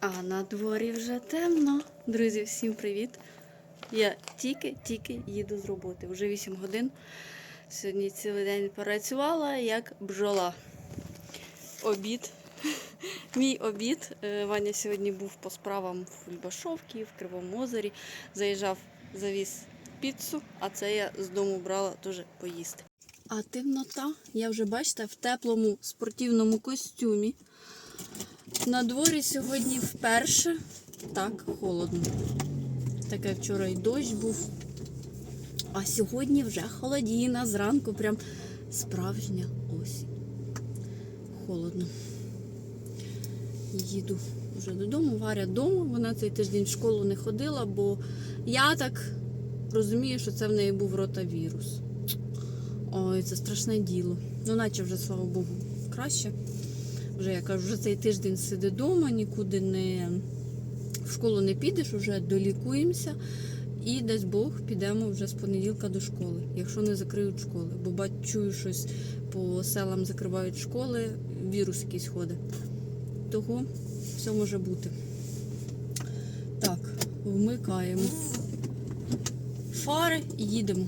А на дворі вже темно. Друзі, всім привіт! Я тільки-тільки їду з роботи. Вже 8 годин. Сьогодні цілий день працювала як бджола. Обід. Мій обід. Е, Ваня сьогодні був по справам в Любашовці, в Кривому озері. Заїжджав, завіз піцу, а це я з дому брала теж поїсти. А темнота, я вже бачите, в теплому спортивному костюмі. На дворі сьогодні вперше так холодно. Таке вчора і дощ був. А сьогодні вже холодіна, зранку прям справжня осінь. Холодно. Їду вже додому, Варя вдома. Вона цей тиждень в школу не ходила, бо я так розумію, що це в неї був ротавірус. Ой, це страшне діло. Ну, наче вже, слава Богу, краще. Вже я кажу, вже цей тиждень сиди вдома, нікуди не в школу не підеш, вже долікуємося. І дасть Бог, підемо вже з понеділка до школи, якщо не закриють школи. Бо бачу, щось по селам закривають школи, вірус якийсь ходить. Того все може бути. Так, вмикаємо фари і їдемо.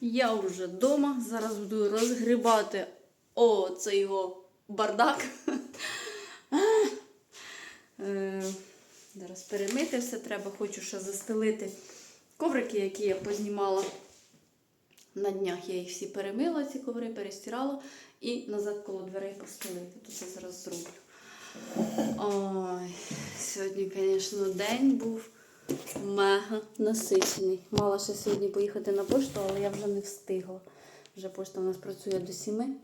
Я вже вдома. Зараз буду розгрібати о, це його бардак. Е, Зараз перемити все треба. Хочу ще застелити коврики, які я познімала. На днях я їх всі перемила, ці коври перестирала і назад коло дверей постелити. Тут я зараз зроблю. Ой, сьогодні, звісно, день був мега насичений. Мала ще сьогодні поїхати на пошту, але я вже не встигла. Вже пошта у нас працює до 7,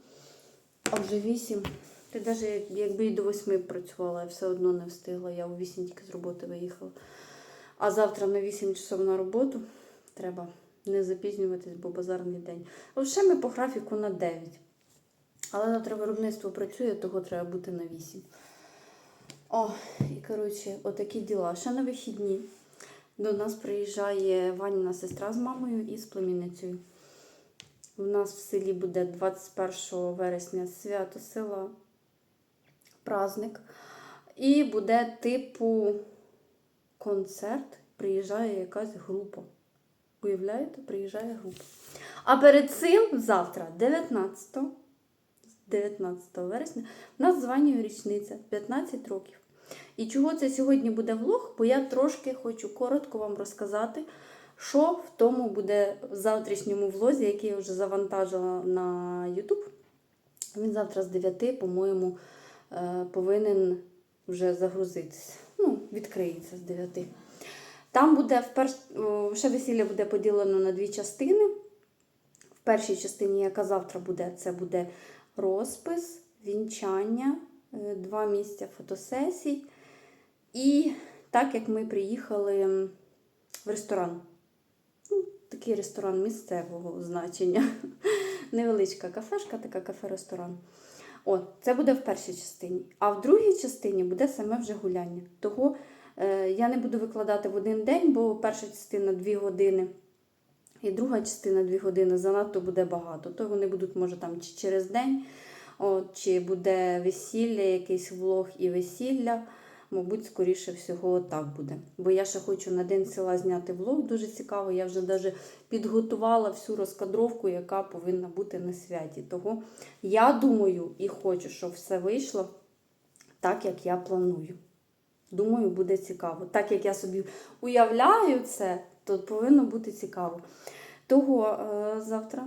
а вже 8. Ти навіть якби і до 8 працювала, я все одно не встигла. Я у 8 тільки з роботи виїхала. А завтра на 8 часов на роботу треба не запізнюватись, бо базарний день. Ще ми по графіку на 9. Але завтра виробництво працює, того треба бути на 8. О, і коротше, отакі діла. Ще на вихідні до нас приїжджає Ваніна сестра з мамою і з племінницею. У нас в селі буде 21 вересня свято села, праздник. І буде типу концерт, приїжджає якась група. Уявляєте, приїжджає група. А перед цим завтра, 19 19 вересня, нас з Ванією річниця 15 років. І чого це сьогодні буде влог? Бо я трошки хочу коротко вам розказати, що в тому буде в завтрашньому влозі, який я вже завантажила на YouTube. Він завтра з 9, по-моєму, е, повинен вже загрузитися. Ну, відкриється з 9. Там буде вперш... ще весілля буде поділено на дві частини. В першій частині, яка завтра буде, це буде розпис, вінчання, е, два місця фотосесій. І так як ми приїхали в ресторан. Такий ресторан місцевого значення. Невеличка кафешка, така кафе-ресторан. От, це буде в першій частині. А в другій частині буде саме вже гуляння. Того е, я не буду викладати в один день, бо перша частина 2 години. І друга частина 2 години занадто буде багато. То вони будуть, може, там чи через день, от, чи буде весілля, якийсь влог і весілля. Мабуть, скоріше всього, так буде. Бо я ще хочу на день села зняти влог дуже цікаво. Я вже навіть підготувала всю розкадровку, яка повинна бути на святі. Того я думаю і хочу, щоб все вийшло так, як я планую. Думаю, буде цікаво. Так як я собі уявляю це, то повинно бути цікаво. Того е, завтра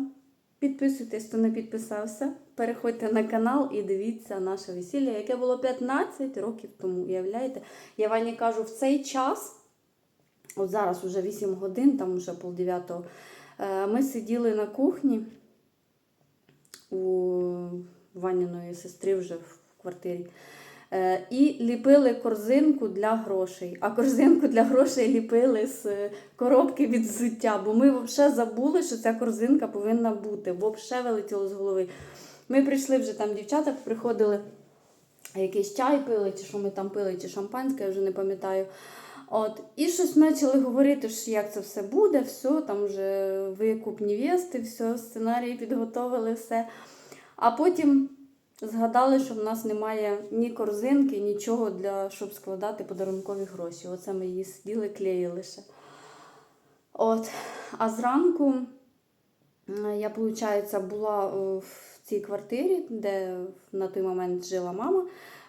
підписуйтесь, хто не підписався. Переходьте на канал і дивіться наше весілля, яке було 15 років тому. Уявляєте? Я Вані кажу, в цей час, от зараз уже 8 годин, там вже полдев'ятого, е, ми сиділи на кухні у Ваніної сестри вже в квартирі. Е, І ліпили корзинку для грошей. А корзинку для грошей ліпили з коробки від взуття, бо ми взагалі забули, що ця корзинка повинна бути. бо Взагалі вилетіло з голови. Ми прийшли вже там, дівчата приходили, якийсь чай пили, чи що ми там пили, чи шампанське, я вже не пам'ятаю. От, і щось почали говорити, що як це все буде, все, там вже викуп невести, все, сценарії підготовили, все. А потім згадали, що в нас немає ні корзинки, нічого для щоб складати подарункові гроші. Оце ми її сиділи, клеїли ще. От. А зранку я, виходить, була е, в цій квартирі, де на той момент жила мама,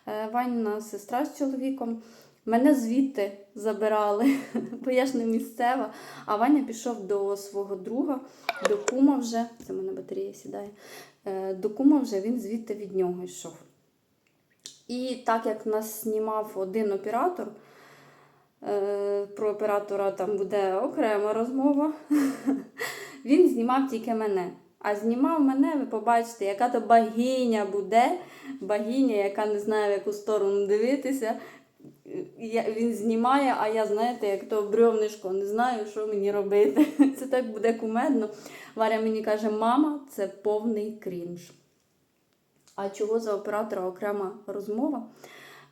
е, Ваніна сестра з чоловіком. Мене звідти забирали, бо я ж не місцева. А Ваня пішов до свого друга, до кума вже. Це в мене батарея сідає. Е, До кума вже він звідти від нього йшов. І так як нас знімав один оператор, е, про оператора там буде окрема розмова. Він знімав тільки мене. А знімав мене, ви побачите, яка то богиня буде, богиня, яка не знає, в яку сторону дивитися. Я, він знімає, а я, знаєте, як то брьовнишко, не знаю, що мені робити. Це так буде кумедно. Варя мені каже, мама, це повний крінж. А чого за оператора окрема розмова?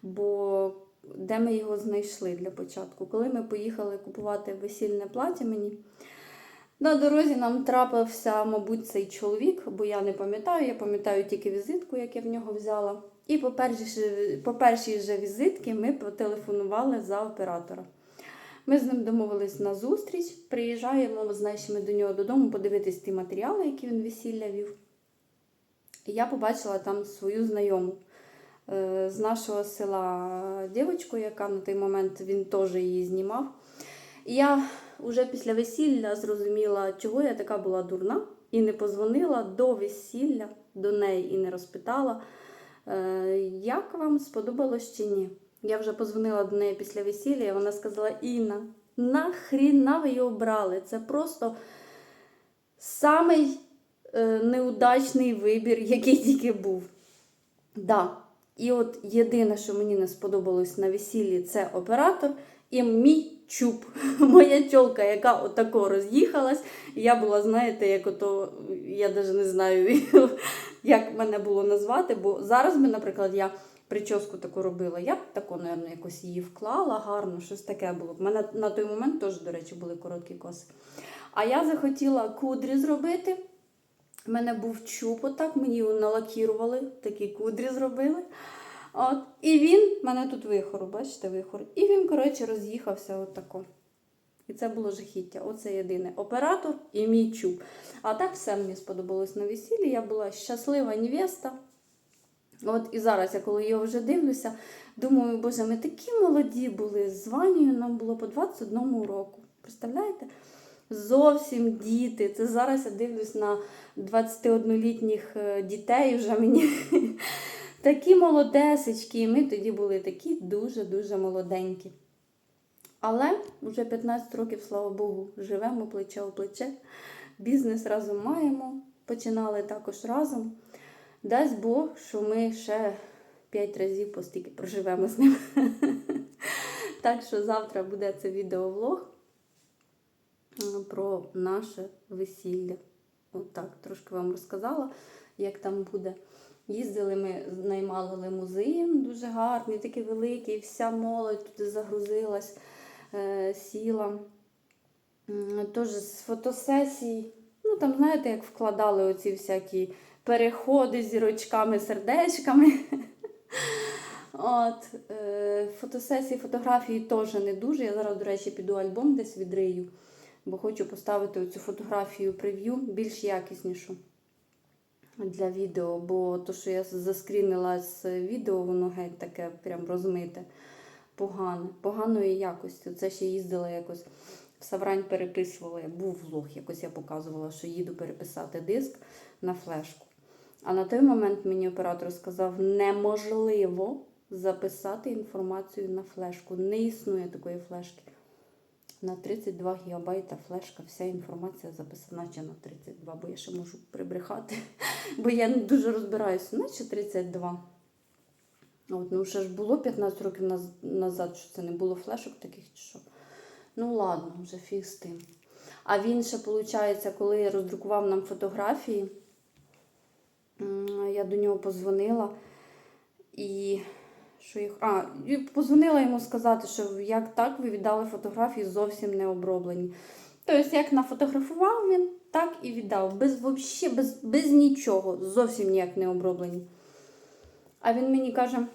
Бо де ми його знайшли для початку? Коли ми поїхали купувати весільне плаття мені, на дорозі нам трапився, мабуть, цей чоловік, бо я не пам'ятаю, я пам'ятаю тільки візитку, яку я в нього взяла. І по першій, по же візитці ми потелефонували за оператора. Ми з ним домовились на зустріч, приїжджаємо, знаєш, ми до нього додому подивитись ті матеріали, які він весілля вів. І я побачила там свою знайому е, з нашого села дівчинку, яка на той момент він теж її знімав. І я вже після весілля зрозуміла, чого я така була дурна, і не позвонила до весілля до неї і не розпитала, як вам сподобалось чи ні. Я вже позвонила до неї після весілля, і вона сказала: Інна, нахріна ви його брали? Це просто самий е, неудачний вибір, який тільки був. Да. І от єдине, що мені не сподобалось на весіллі, це оператор і мій чуб. Моя тьолка, яка отако роз'їхалась. Я була, знаєте, як ото, я навіть не знаю, як мене було назвати, бо зараз би, наприклад, я прическу таку робила, я б тако, мабуть, якось її вклала гарно, щось таке було. У мене на той момент теж, до речі, були короткі коси. А я захотіла кудрі зробити. У мене був чуб, отак, мені його налакірували, такі кудрі зробили. От. І він, в мене тут вихор, бачите, вихор. І він, коротше, роз'їхався отако. І це було жахіття. Оце єдине. Оператор і мій чуб. А так все мені сподобалось на весіллі. Я була щаслива невеста. От і зараз, я коли його вже дивлюся, думаю, боже, ми такі молоді були. З Ванією нам було по 21 року. Представляєте? Зовсім діти. Це зараз я дивлюсь на 21-літніх е, дітей вже мені. Такі молодесечки, і ми тоді були такі дуже-дуже молоденькі. Але вже 15 років, слава Богу, живемо плече у плече. Бізнес разом маємо, починали також разом. Дасть Бог, що ми ще 5 разів постільки проживемо з ним. Так що завтра буде це відеовлог е, про наше весілля. Отак, трошки вам розказала, як там буде. Їздили ми, наймали лимузин дуже гарний, такий великий, вся молодь туди загрузилась, сіла. Тож з фотосесій, ну там, знаєте, як вкладали оці всякі переходи з зірочками, сердечками. От, е, фотосесії, фотографії теж не дуже. Я зараз, до речі, піду альбом десь відрию, бо хочу поставити оцю фотографію прев'ю більш якіснішу для відео, бо то, що я заскрінила з відео, воно геть таке прям розмите, погане, поганої якості. Це ще їздила якось в Саврань переписувала. Був влог, якось я показувала, що їду переписати диск на флешку. А на той момент мені оператор сказав, неможливо записати інформацію на флешку. Не існує такої флешки. На 32 гігабайта флешка, вся інформація записана, наче на 32, бо я ще можу прибрехати, бо я не дуже розбираюся, наче 32. От, ну ще ж було 15 років назад, що це не було флешок таких чи що. Ну ладно, вже фіг з тим. А він ще, виходить, коли роздрукував нам фотографії, я до нього позвонила і що їх. А, позвонила йому сказати, що як так ви віддали фотографії зовсім не оброблені. Тобто, як нафотографував він, так і віддав. Без, вообще, без, без нічого, зовсім ніяк не оброблені. А він мені каже: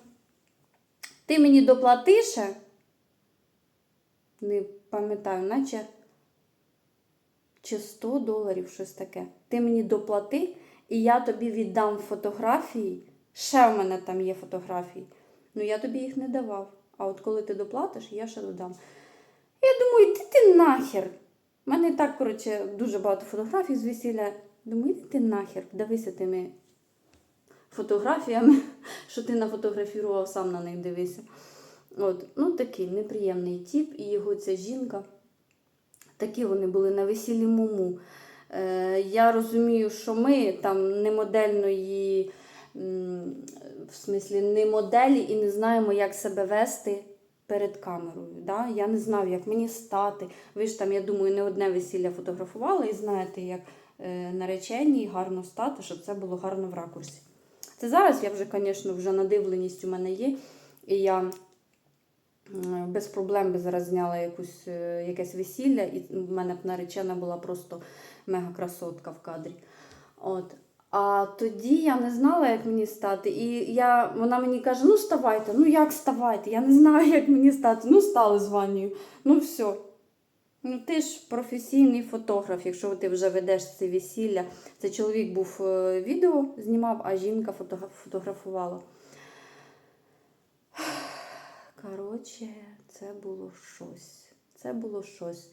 ти мені доплатиш? Не пам'ятаю, наче чи 100 доларів, щось таке. Ти мені доплати, і я тобі віддам фотографії. Ще в мене там є фотографії. Ну я тобі їх не давав. А от коли ти доплатиш, я ще додам. Я думаю, йди ти нахер. У мене так, коротше, дуже багато фотографій з весілля. Думаю, йди ти нахер, дивися тими фотографіями, що ти нафотографував, сам на них дивися. От, ну такий неприємний тіп, і його ця жінка. Такі вони були на весіллі Муму. Е, я розумію, що ми там не модельної, в смислі, не моделі і не знаємо, як себе вести перед камерою. Да? Я не знав, як мені стати. Ви ж там, я думаю, не одне весілля фотографували і знаєте, як е, наречені гарно стати, щоб це було гарно в ракурсі. Це зараз я вже, звісно, вже надивленість у мене є. І я без проблем би зараз зняла якусь, е, якесь весілля, і в мене б наречена була просто мега красотка в кадрі. От. А тоді я не знала, як мені стати. І я, вона мені каже: ну ставайте, ну як ставайте? Я не знаю, як мені стати. Ну, стали з Ванею. Ну все. Ну, ти ж професійний фотограф, якщо ти вже ведеш це весілля. Це чоловік був е, відео знімав, а жінка фотографувала. Коротше, це було щось. Це було щось.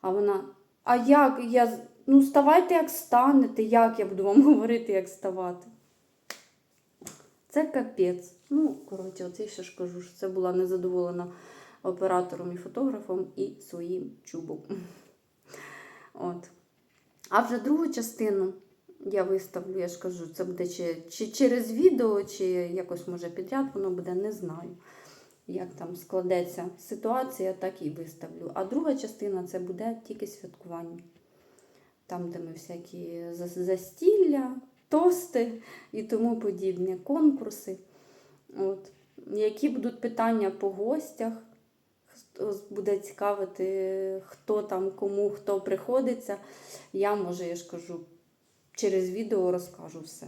А вона. А як я. Ну, ставайте, як станете, як я буду вам говорити, як ставати. Це капець. Ну, коротше, оце ще ж кажу, що це була незадоволена оператором і фотографом і своїм чубом. От. А вже другу частину я виставлю, я ж кажу, це буде чи, чи через відео, чи якось може підряд, воно буде, не знаю. Як там складеться ситуація, так і виставлю. А друга частина це буде тільки святкування. Там, де ми всякі за- застілля, тости і тому подібне, конкурси. От. Які будуть питання по гостях, буде цікавити, хто там, кому, хто приходиться. Я, може, я ж кажу, через відео розкажу все.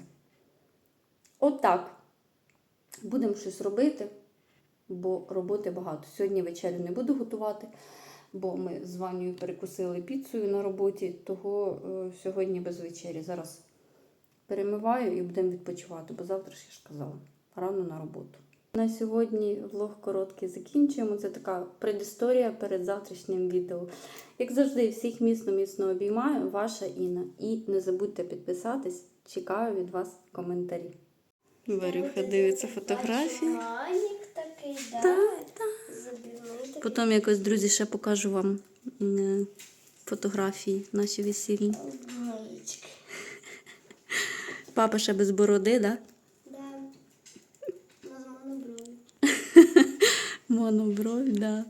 Отак. Будемо щось робити, бо роботи багато. Сьогодні вечерю не буду готувати, бо ми з Ванею перекусили піцею на роботі, того е, сьогодні без вечері. Зараз перемиваю і будемо відпочивати, бо завтра ж я ж казала, рано на роботу. На сьогодні влог короткий закінчуємо. Це така предісторія перед завтрашнім відео. Як завжди, всіх міцно-міцно обіймаю, ваша Інна. І не забудьте підписатись. Чекаю від вас коментарі. Варюха дивиться фотографії. Такий, да? Так, так. Такий. Потім якось, друзі, ще покажу вам е, фотографії наші весільні. Папа ще без бороди, да? Да. У нас моноброві. Монобровь, да.